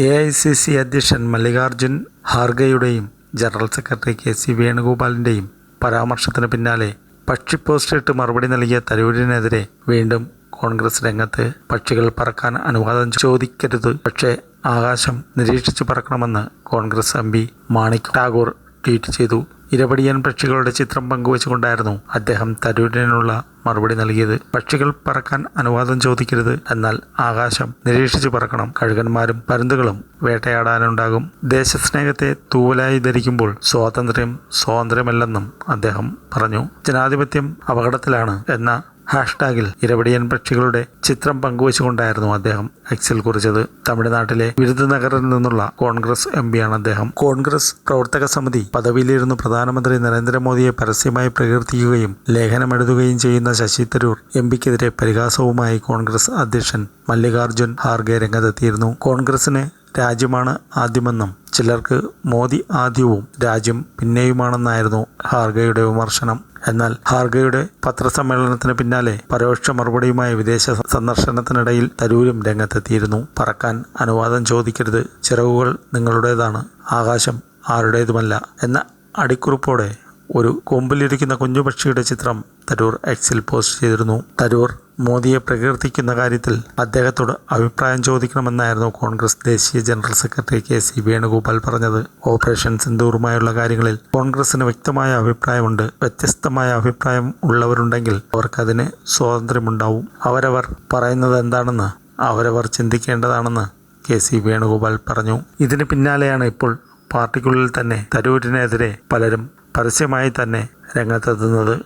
A I C C അധ്യക്ഷൻ മല്ലികാർജുൻ ഖാർഗെയുടെയും general secretary K C വേണുഗോപാലിന്റെയും പരാമർശത്തിന് പിന്നാലെ പക്ഷി പോസ്റ്റിട്ട് മറുപടി നൽകിയ തരൂരിനെതിരെ വീണ്ടും കോൺഗ്രസ് രംഗത്ത് പക്ഷികൾ പറക്കാൻ അനുവാദം ചോദിക്കരുത്. പക്ഷേ ആകാശം നിരീക്ഷിച്ചു പറക്കണമെന്ന് Congress M P Manick Tagore tweet ചെയ്തു. ഇരപടിയൻ പക്ഷികളുടെ ചിത്രം പങ്കുവച്ചുകൊണ്ടായിരുന്നു അദ്ദേഹം തരൂരിനുള്ള മറുപടി നൽകിയത്. പക്ഷികൾ പറക്കാൻ അനുവാദം ചോദിക്കരുത് എന്നാൽ ആകാശം നിരീക്ഷിച്ചു പറക്കണം. കഴുകന്മാരും പരുന്തുകളും വേട്ടയാടാനുണ്ടാകും. ദേശസ്നേഹത്തെ തൂവലായി ധരിക്കുമ്പോൾ സ്വാതന്ത്ര്യം സ്വാതന്ത്ര്യമല്ലെന്നും അദ്ദേഹം പറഞ്ഞു. ജനാധിപത്യം അപകടത്തിലാണ് എന്ന ഹാഷ്ടാഗിൽ ഇരവടിയൻ പക്ഷികളുടെ ചിത്രം പങ്കുവച്ചുകൊണ്ടായിരുന്നു അദ്ദേഹം എക്സിൽ കുറിച്ചത്. തമിഴ്നാട്ടിലെ വിരുദ്ധനഗറിൽ നിന്നുള്ള കോൺഗ്രസ് എം പിയാണ് അദ്ദേഹം. കോൺഗ്രസ് പ്രവർത്തക സമിതി പദവിയിലിരുന്ന് പ്രധാനമന്ത്രി നരേന്ദ്രമോദിയെ പരസ്യമായി പ്രകീർത്തിക്കുകയും ലേഖനമെഴുതുകയും ചെയ്യുന്ന ശശി തരൂർ എം പിക്കെതിരെ പരിഹാസവുമായി കോൺഗ്രസ് അധ്യക്ഷൻ മല്ലികാർജുൻ ഖാർഗെ രംഗത്തെത്തിയിരുന്നു. കോൺഗ്രസിന് രാജ്യമാണ് ആദ്യമെന്നും ചിലർക്ക് മോദി ആദ്യവും രാജ്യം പിന്നെയുമാണെന്നായിരുന്നു ഹാർഗയുടെ വിമർശനം. എന്നാൽ ഹാർഗയുടെ പത്രസമ്മേളനത്തിന് പിന്നാലെ പരോക്ഷ മറുപടിയുമായി വിദേശ സന്ദർശനത്തിനിടയിൽ തരൂരും രംഗത്തെത്തിയിരുന്നു. പറക്കാൻ അനുവാദം ചോദിക്കരുത്. ചിറകുകൾ നിങ്ങളുടേതാണ്. ആകാശം ആരുടേതുമല്ല എന്ന അടിക്കുറിപ്പോടെ ഒരു കൊമ്പിലിരിക്കുന്ന കുഞ്ഞുപക്ഷിയുടെ ചിത്രം തരൂർ എക്സിൽ പോസ്റ്റ് ചെയ്തിരുന്നു. തരൂർ മോദിയെ പ്രകീർത്തിക്കുന്ന കാര്യത്തിൽ അദ്ദേഹത്തോട് അഭിപ്രായം ചോദിക്കണമെന്നായിരുന്നു കോൺഗ്രസ് ദേശീയ general secretary K C Venugopal പറഞ്ഞത്. ഓപ്പറേഷൻ സിന്ദൂറുമായുള്ള കാര്യങ്ങളിൽ കോൺഗ്രസിന് വ്യക്തമായ അഭിപ്രായമുണ്ട്. വ്യത്യസ്തമായ അഭിപ്രായം ഉള്ളവരുണ്ടെങ്കിൽ അവർക്കതിന് സ്വാതന്ത്ര്യമുണ്ടാവും. അവരവർ പറയുന്നത് എന്താണെന്ന് അവരവർ ചിന്തിക്കേണ്ടതാണെന്ന് കെ സി വേണുഗോപാൽ പറഞ്ഞു. ഇതിന് പിന്നാലെയാണ് ഇപ്പോൾ പാർട്ടിക്കുള്ളിൽ തന്നെ തരൂരിനെതിരെ പലരും പരസ്യമായി തന്നെ രംഗത്തെത്തുന്നത്.